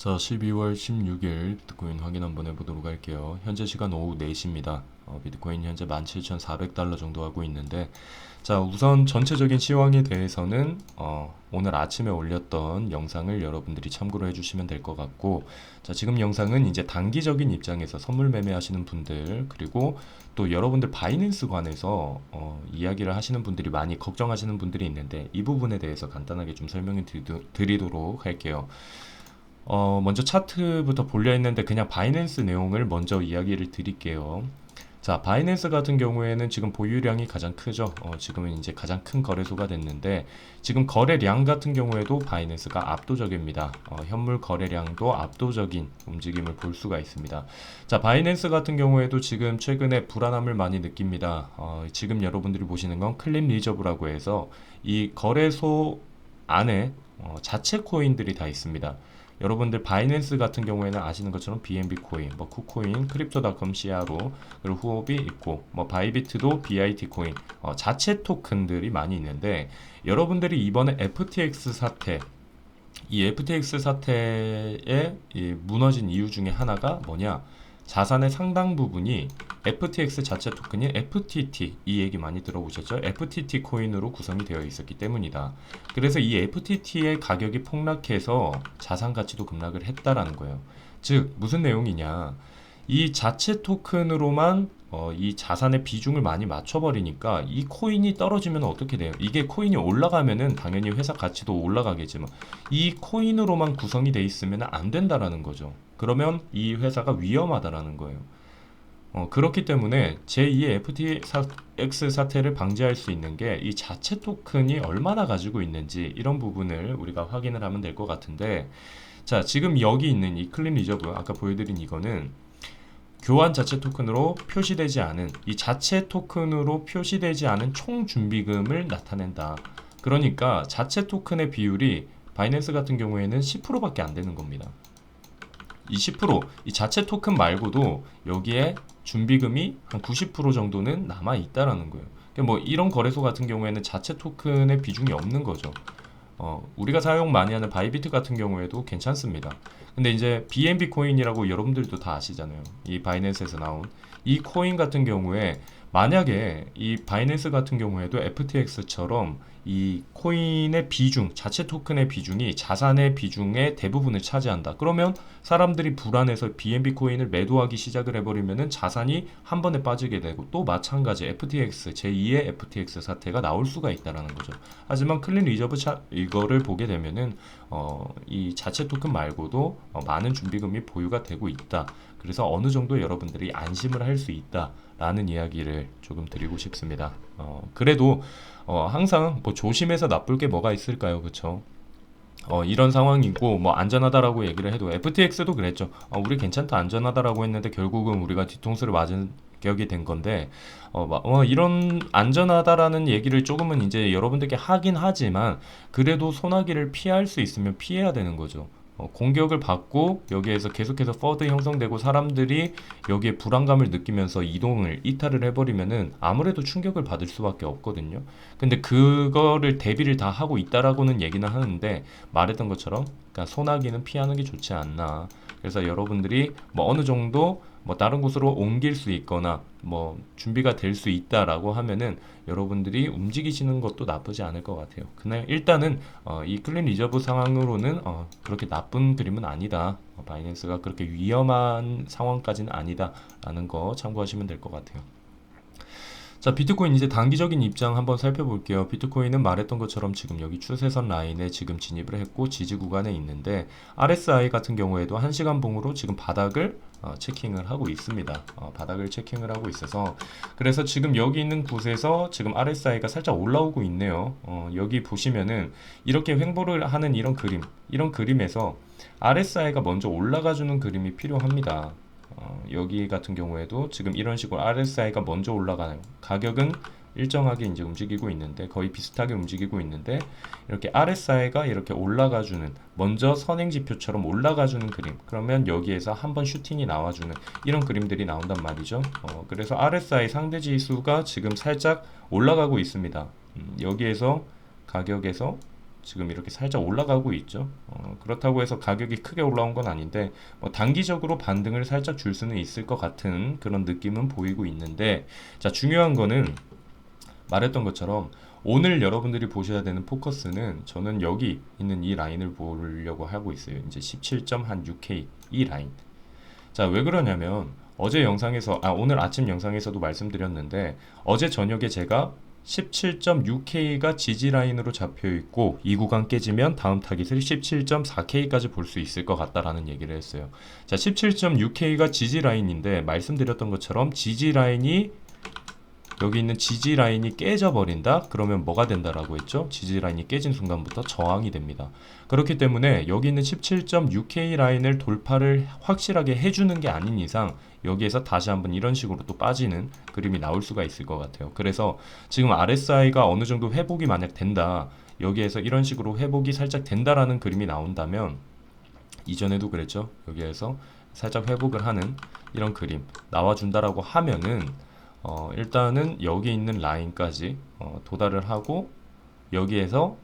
자, 12월 16일 비트코인 확인 한번 해보도록 할게요. 현재 시간 오후 4시입니다. 어, 비트코인 현재 17,400달러 정도 하고 있는데, 자, 우선 전체적인 시황에 대해서는 어, 오늘 아침에 올렸던 영상을 여러분들이 참고로 해주시면 될 것 같고, 자, 지금 영상은 이제 단기적인 입장에서 선물 매매하시는 분들, 그리고 또 여러분들 바이낸스 관해서 어, 이야기를 하시는 분들이 많이 걱정하시는 분들이 있는데, 이 부분에 대해서 간단하게 좀 설명을 드리도- 드리도록 할게요. 어, 먼저 차트부터 볼려 했는데 그냥 바이낸스 내용을 먼저 이야기를 드릴게요. 자, 바이낸스 같은 경우에는 지금 보유량이 가장 크죠. 어, 지금은 이제 가장 큰 거래소가 됐는데 지금 거래량 같은 경우에도 바이낸스가 압도적입니다. 어, 현물 거래량도 압도적인 움직임을 볼 수가 있습니다. 자, 바이낸스 같은 경우에도 지금 최근에 불안함을 많이 느낍니다. 어, 지금 여러분들이 보시는 건 클립 리저브라고 해서 이 거래소 안에 어, 자체 코인들이 다 있습니다. 여러분들 바이낸스 같은 경우에는 아시는 것처럼 BNB 코인, 뭐 쿠코인, 크립토닷컴 CRO, 그리고 후업이 있고, 뭐 바이비트도 BIT 코인, 어, 자체 토큰들이 많이 있는데 여러분들이 이번에 FTX 사태, 이 FTX 사태에 이 무너진 이유 중에 하나가 뭐냐? 자산의 상당 부분이 FTX 자체 토큰인 FTT 이 얘기 많이 들어보셨죠? FTT 코인으로 구성이 되어 있었기 때문이다. 그래서 이 FTT의 가격이 폭락해서 자산 가치도 급락을 했다라는 거예요. 즉 무슨 내용이냐? 이 자체 토큰으로만 어, 이 자산의 비중을 많이 맞춰버리니까 이 코인이 떨어지면 어떻게 돼요? 이게 코인이 올라가면은 당연히 회사 가치도 올라가겠지만 이 코인으로만 구성이 돼 있으면 안 된다라는 거죠. 그러면 이 회사가 위험하다라는 거예요. 어, 그렇기 때문에 제2의 FTX 사태를 방지할 수 있는 게 이 자체 토큰이 얼마나 가지고 있는지 이런 부분을 우리가 확인을 하면 될 것 같은데 자 지금 여기 있는 이 클린 리저브 아까 보여드린 이거는 교환 자체 토큰으로 표시되지 않은 이 자체 토큰으로 표시되지 않은 총 준비금을 나타낸다. 그러니까 자체 토큰의 비율이 바이낸스 같은 경우에는 10%밖에 안 되는 겁니다. 이 10%, 이 자체 토큰 말고도 여기에 준비금이 한 90% 정도는 남아 있다라는 거예요. 그러니까 뭐 이런 거래소 같은 경우에는 자체 토큰의 비중이 없는 거죠. 어, 우리가 사용 많이 하는 바이비트 같은 경우에도 괜찮습니다. 근데 이제 BNB 코인이라고 여러분들도 다 아시잖아요. 이 바이낸스에서 나온 이 코인 같은 경우에 만약에 이 바이낸스 같은 경우에도 FTX처럼 이 코인의 비중, 자체 토큰의 비중이 자산의 비중의 대부분을 차지한다. 그러면 사람들이 불안해서 BNB 코인을 매도하기 시작을 해버리면은 자산이 한 번에 빠지게 되고 또 마찬가지 FTX 제2의 FTX 사태가 나올 수가 있다라는 거죠. 하지만 클린 리저브 차, 이거를 보게 되면은 어, 이 자체 토큰 말고도 어, 많은 준비금이 보유가 되고 있다. 그래서 어느 정도 여러분들이 안심을 할수 있다라는 이야기를 조금 드리고 싶습니다. 어, 그래도 어, 항상 뭐 조심해서 나쁠 게 뭐가 있을까요, 그렇죠? 어, 이런 상황이고 뭐 안전하다라고 얘기를 해도 FTX도 그랬죠. 어, 우리 괜찮다 안전하다라고 했는데 결국은 우리가 뒤통수를 맞은 격이 된 건데 어, 마- 어, 이런 안전하다라는 얘기를 조금은 이제 여러분들께 하긴 하지만 그래도 소나기를 피할 수 있으면 피해야 되는 거죠. 어, 공격을 받고 여기에서 계속해서 퍼드 형성되고 사람들이 여기에 불안감을 느끼면서 이동을 이탈을 해버리면은 아무래도 충격을 받을 수밖에 없거든요. 근데 그거를 대비를 다 하고 있다라고는 얘기는 하는데 말했던 것처럼 그러니까 소나기는 피하는 게 좋지 않나. 그래서 여러분들이 뭐 어느 정도 뭐 다른 곳으로 옮길 수 있거나 뭐 준비가 될 수 있다라고 하면은 여러분들이 움직이시는 것도 나쁘지 않을 것 같아요. 그냥 일단은 어, 이 클린 리저브 상황으로는 어, 그렇게 나쁜 그림은 아니다. 어, 바이낸스가 그렇게 위험한 상황까지는 아니다라는 거 참고하시면 될 것 같아요. 자, 비트코인 이제 단기적인 입장 한번 살펴볼게요. 비트코인은 말했던 것처럼 지금 여기 추세선 라인에 지금 진입을 했고 지지 구간에 있는데 RSI 같은 경우에도 1시간 봉으로 지금 바닥을 어, 체킹을 하고 있습니다. 어, 바닥을 체킹을 하고 있어서 그래서 지금 여기 있는 곳에서 지금 RSI가 살짝 올라오고 있네요. 어, 여기 보시면은 이렇게 횡보를 하는 이런 그림, 이런 그림에서 RSI가 먼저 올라가 주는 그림이 필요합니다. 어, 여기 같은 경우에도 지금 이런 식으로 RSI가 먼저 올라가요. 가격은 일정하게 이제 움직이고 있는데 거의 비슷하게 움직이고 있는데 이렇게 RSI가 이렇게 올라가 주는 먼저 선행 지표처럼 올라가 주는 그림 그러면 여기에서 한번 슈팅이 나와 주는 이런 그림들이 나온단 말이죠. 어, 그래서 RSI 상대 지수가 지금 살짝 올라가고 있습니다. 음, 여기에서 가격에서 지금 이렇게 살짝 올라가고 있죠. 어, 그렇다고 해서 가격이 크게 올라온 건 아닌데 뭐 단기적으로 반등을 살짝 줄 수는 있을 것 같은 그런 느낌은 보이고 있는데 자 중요한 거는 말했던 것처럼 오늘 여러분들이 보셔야 되는 포커스는 저는 여기 있는 이 라인을 보려고 하고 있어요. 이제 17.6K 이 라인. 자, 왜 그러냐면 어제 영상에서 아 오늘 아침 영상에서도 말씀드렸는데 어제 저녁에 제가 17.6K가 지지 라인으로 잡혀 있고 이 구간 깨지면 다음 타깃을 17.4K까지 볼 수 있을 것 같다라는 얘기를 했어요. 자, 17.6K가 지지 라인인데 말씀드렸던 것처럼 지지 라인이 여기 있는 지지 라인이 깨져 버린다? 그러면 뭐가 된다라고 했죠? 지지 라인이 깨진 순간부터 저항이 됩니다. 그렇기 때문에 여기 있는 17.6K 라인을 돌파를 확실하게 해주는 게 아닌 이상 여기에서 다시 한번 이런 식으로 또 빠지는 그림이 나올 수가 있을 것 같아요. 그래서 지금 RSI가 어느 정도 회복이 만약 된다. 여기에서 이런 식으로 회복이 살짝 된다라는 그림이 나온다면 이전에도 그랬죠. 여기에서 살짝 회복을 하는 이런 그림 나와준다라고 하면은 어, 일단은 여기 있는 라인까지 어, 도달을 하고 여기에서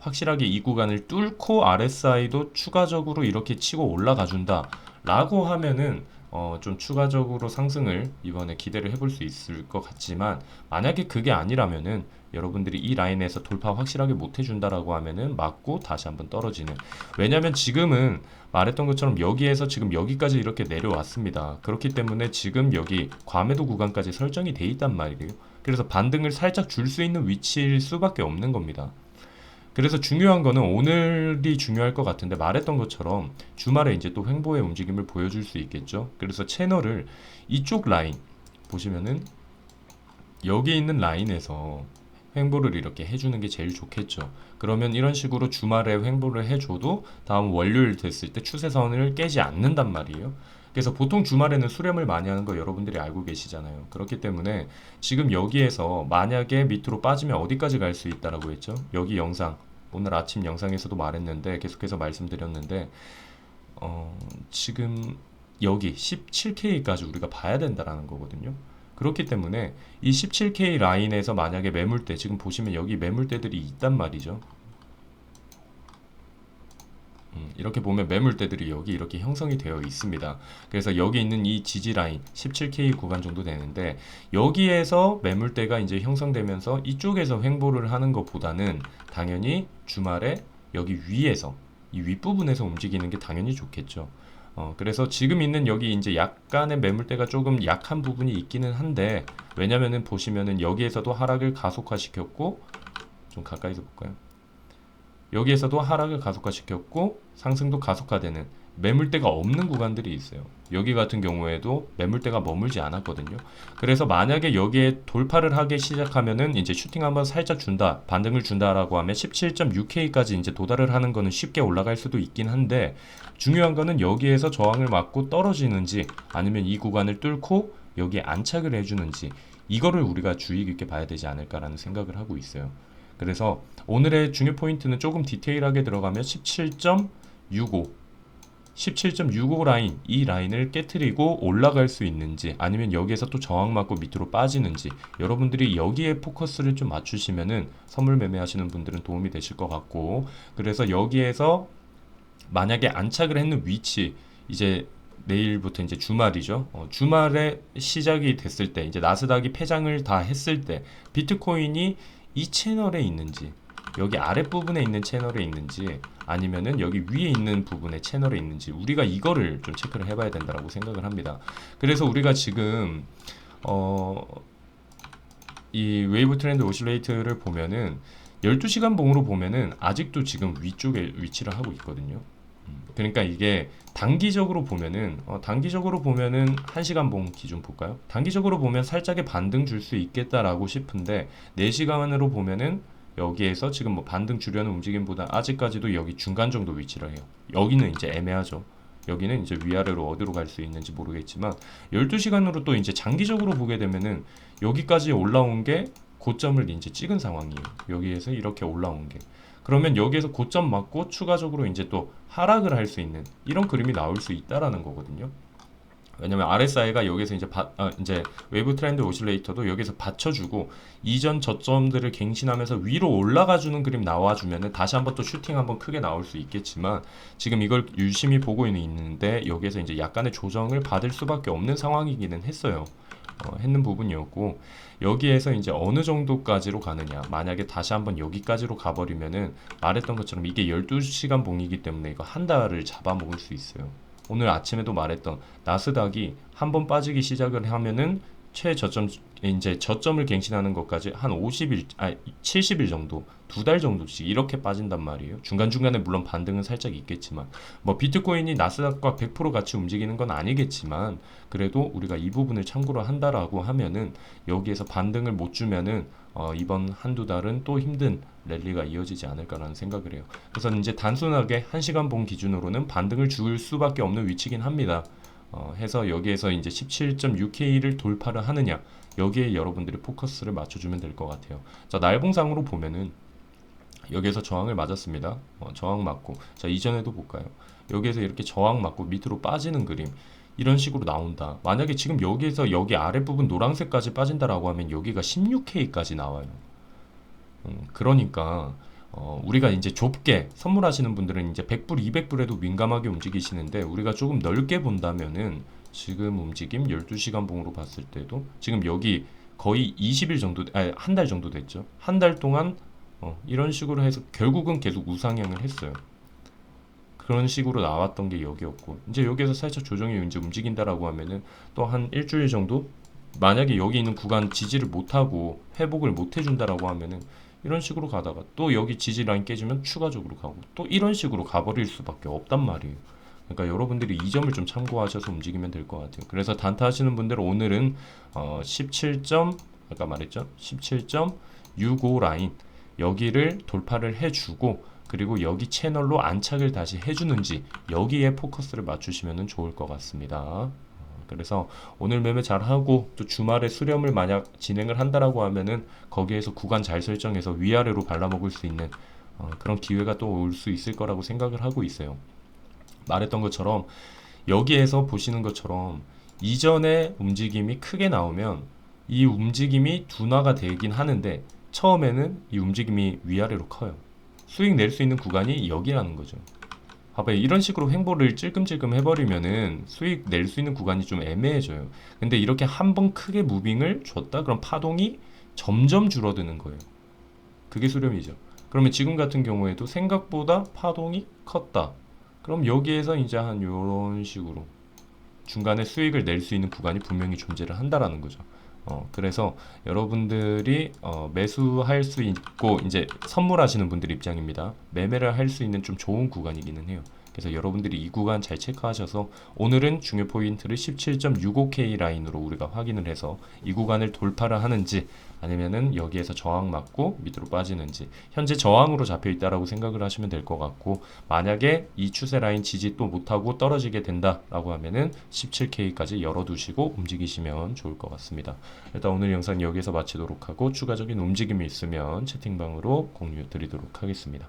확실하게 이 구간을 뚫고 RSI도 추가적으로 이렇게 치고 올라가 준다 라고 하면은 어, 좀 추가적으로 상승을 이번에 기대를 해볼 수 있을 것 같지만 만약에 그게 아니라면은 여러분들이 이 라인에서 돌파 확실하게 못 해준다라고 하면은 맞고 다시 한번 떨어지는. 왜냐면 지금은 말했던 것처럼 여기에서 지금 여기까지 이렇게 내려왔습니다. 그렇기 때문에 지금 여기 과매도 구간까지 설정이 돼 있단 말이에요. 그래서 반등을 살짝 줄 수 있는 위치일 수밖에 없는 겁니다 그래서 중요한 거는 오늘이 중요할 것 같은데 말했던 것처럼 주말에 이제 또 횡보의 움직임을 보여줄 수 있겠죠. 그래서 채널을 이쪽 라인 보시면은 여기 있는 라인에서 횡보를 이렇게 해주는 게 제일 좋겠죠. 그러면 이런 식으로 주말에 횡보를 해줘도 다음 월요일 됐을 때 추세선을 깨지 않는단 말이에요. 그래서 보통 주말에는 수렴을 많이 하는 거 여러분들이 알고 계시잖아요. 그렇기 때문에 지금 여기에서 만약에 밑으로 빠지면 어디까지 갈 수 있다라고 했죠? 여기 영상 오늘 아침 영상에서도 말했는데 계속해서 말씀드렸는데 어, 지금 여기 17K까지 우리가 봐야 된다라는 거거든요. 그렇기 때문에 이 17K 라인에서 만약에 매물대 지금 보시면 여기 매물대들이 있단 말이죠. 음, 이렇게 보면 매물대들이 여기 이렇게 형성이 되어 있습니다. 그래서 여기 있는 이 지지 라인 17K 구간 정도 되는데 여기에서 매물대가 이제 형성되면서 이쪽에서 횡보를 하는 것보다는 당연히 주말에 여기 위에서 이 윗부분에서 움직이는 게 당연히 좋겠죠. 어, 그래서 지금 있는 여기 이제 약간의 매물대가 조금 약한 부분이 있기는 한데 왜냐면은 보시면은 여기에서도 하락을 가속화시켰고 좀 가까이서 볼까요? 여기에서도 하락을 가속화시켰고 상승도 가속화되는 매물대가 없는 구간들이 있어요. 여기 같은 경우에도 매물대가 머물지 않았거든요. 그래서 만약에 여기에 돌파를 하기 시작하면은 이제 슈팅 한번 살짝 준다, 반등을 준다라고 하면 17.6K까지 이제 도달을 하는 거는 쉽게 올라갈 수도 있긴 한데 중요한 거는 여기에서 저항을 맞고 떨어지는지 아니면 이 구간을 뚫고 여기에 안착을 해주는지 이거를 우리가 주의 깊게 봐야 되지 않을까라는 생각을 하고 있어요. 그래서 오늘의 중요 포인트는 조금 디테일하게 들어가면 17.65 17.65 라인 이 라인을 깨트리고 올라갈 수 있는지 아니면 여기에서 또 저항 맞고 밑으로 빠지는지 여러분들이 여기에 포커스를 좀 맞추시면은 선물 매매하시는 분들은 도움이 되실 것 같고 그래서 여기에서 만약에 안착을 했는 위치 이제 내일부터 이제 주말이죠. 어, 주말에 시작이 됐을 때 이제 나스닥이 폐장을 다 했을 때 비트코인이 이 채널에 있는지 여기 아랫부분에 있는 채널에 있는지 아니면은 여기 위에 있는 부분의 채널에 있는지 우리가 이거를 좀 체크를 해봐야 된다라고 생각을 합니다. 그래서 우리가 지금 어, 이 웨이브 트렌드 오실레이트를 보면은 12시간 봉으로 보면은 아직도 지금 위쪽에 위치를 하고 있거든요. 음, 그러니까 이게 단기적으로 보면은 어, 단기적으로 보면은 1시간 봉 기준 볼까요? 단기적으로 보면 살짝의 반등 줄 수 있겠다라고 싶은데 4시간으로 보면은 여기에서 지금 뭐 반등 주려는 움직임보다 아직까지도 여기 중간 정도 위치를 해요. 여기는 이제 애매하죠. 여기는 이제 위아래로 어디로 갈 수 있는지 모르겠지만 12시간으로 또 이제 장기적으로 보게 되면은 여기까지 올라온 게 고점을 이제 찍은 상황이에요. 여기에서 이렇게 올라온 게. 그러면 여기에서 고점 맞고 추가적으로 이제 또 하락을 할 수 있는 이런 그림이 나올 수 있다라는 거거든요. 왜냐면 RSI가 여기서 이제 바, 아, 이제 웨이브 트렌드 오실레이터도 여기서 받쳐주고 이전 저점들을 갱신하면서 위로 올라가주는 그림 나와주면은 다시 한번 또 슈팅 한번 크게 나올 수 있겠지만 지금 이걸 유심히 보고 있는데 여기서 이제 약간의 조정을 받을 수밖에 없는 상황이기는 했어요. 어, 했는 부분이었고 여기에서 이제 어느 정도까지로 가느냐. 만약에 다시 한번 여기까지로 가버리면은 말했던 것처럼 이게 12시간 봉이기 때문에 이거 한 달을 잡아먹을 수 있어요. 오늘 아침에도 말했던 나스닥이 한번 빠지기 시작을 하면은 최저점 이제 저점을 갱신하는 것까지 한 50일 아니 70일 정도 두 달 정도씩 이렇게 빠진단 말이에요. 중간중간에 물론 반등은 살짝 있겠지만 뭐 비트코인이 나스닥과 100% 같이 움직이는 건 아니겠지만 그래도 우리가 이 부분을 참고로 한다라고 하면은 여기에서 반등을 못 주면은 어, 이번 한두 달은 또 힘든 랠리가 이어지지 않을까라는 생각을 해요. 그래서 이제 단순하게 1시간 봉 기준으로는 반등을 줄 수밖에 없는 위치긴 합니다. 어, 해서 여기에서 이제 17.6K를 돌파를 하느냐 여기에 여러분들이 포커스를 맞춰주면 될 것 같아요. 자 날봉상으로 보면은 여기에서 저항을 맞았습니다. 어, 저항 맞고 자 이전에도 볼까요? 여기에서 이렇게 저항 맞고 밑으로 빠지는 그림 이런 식으로 나온다. 만약에 지금 여기에서 여기 아랫부분 노란색까지 빠진다라고 하면 여기가 16K까지 나와요. 음, 그러니까 어, 우리가 이제 좁게 선물하시는 분들은 이제 100불, 200불에도 민감하게 움직이시는데 우리가 조금 넓게 본다면은 지금 움직임 12시간 봉으로 봤을 때도 지금 여기 거의 20일 정도, 아니 한 달 정도 됐죠. 한 달 동안 어, 이런 식으로 해서 결국은 계속 우상향을 했어요. 그런 식으로 나왔던 게 여기였고 이제 여기에서 살짝 조정이 이제 움직인다라고 하면은 또 한 일주일 정도 만약에 여기 있는 구간 지지를 못하고 회복을 못 해준다라고 하면은 이런 식으로 가다가 또 여기 지지 라인 깨지면 추가적으로 가고 또 이런 식으로 가버릴 수밖에 없단 말이에요. 그러니까 여러분들이 이 점을 좀 참고하셔서 움직이면 될 것 같아요. 그래서 단타 하시는 분들은 오늘은 어 17. 아까 말했죠? 17.65 라인 여기를 돌파를 해주고 그리고 여기 채널로 안착을 다시 해주는지 여기에 포커스를 맞추시면 좋을 것 같습니다. 어, 그래서 오늘 매매 잘 하고 또 주말에 수렴을 만약 진행을 한다라고 하면은 거기에서 구간 잘 설정해서 위아래로 발라먹을 수 있는 어, 그런 기회가 또 올 수 있을 거라고 생각을 하고 있어요. 말했던 것처럼 여기에서 보시는 것처럼 이전의 움직임이 크게 나오면 이 움직임이 둔화가 되긴 하는데 처음에는 이 움직임이 위아래로 커요. 수익 낼 수 있는 구간이 여기라는 거죠. 봐봐요. 이런 식으로 횡보를 찔끔찔끔 해버리면은 수익 낼 수 있는 구간이 좀 애매해져요. 근데 이렇게 한 번 크게 무빙을 줬다? 그럼 파동이 점점 줄어드는 거예요. 그게 수렴이죠. 그러면 지금 같은 경우에도 생각보다 파동이 컸다. 그럼 여기에서 이제 한 요런 식으로 중간에 수익을 낼 수 있는 구간이 분명히 존재를 한다라는 거죠. 어, 그래서 여러분들이 어, 매수할 수 있고 이제 선물하시는 분들 입장입니다. 매매를 할 수 있는 좀 좋은 구간이기는 해요. 그래서 여러분들이 이 구간 잘 체크하셔서 오늘은 중요 포인트를 17.65K 라인으로 우리가 확인을 해서 이 구간을 돌파를 하는지 아니면은 여기에서 저항 맞고 밑으로 빠지는지 현재 저항으로 잡혀 있다라고 생각을 하시면 될 것 같고 만약에 이 추세 라인 지지 또 못하고 떨어지게 된다라고 하면은 17K까지 열어두시고 움직이시면 좋을 것 같습니다. 일단 오늘 영상 여기서 마치도록 하고 추가적인 움직임이 있으면 채팅방으로 공유 드리도록 하겠습니다.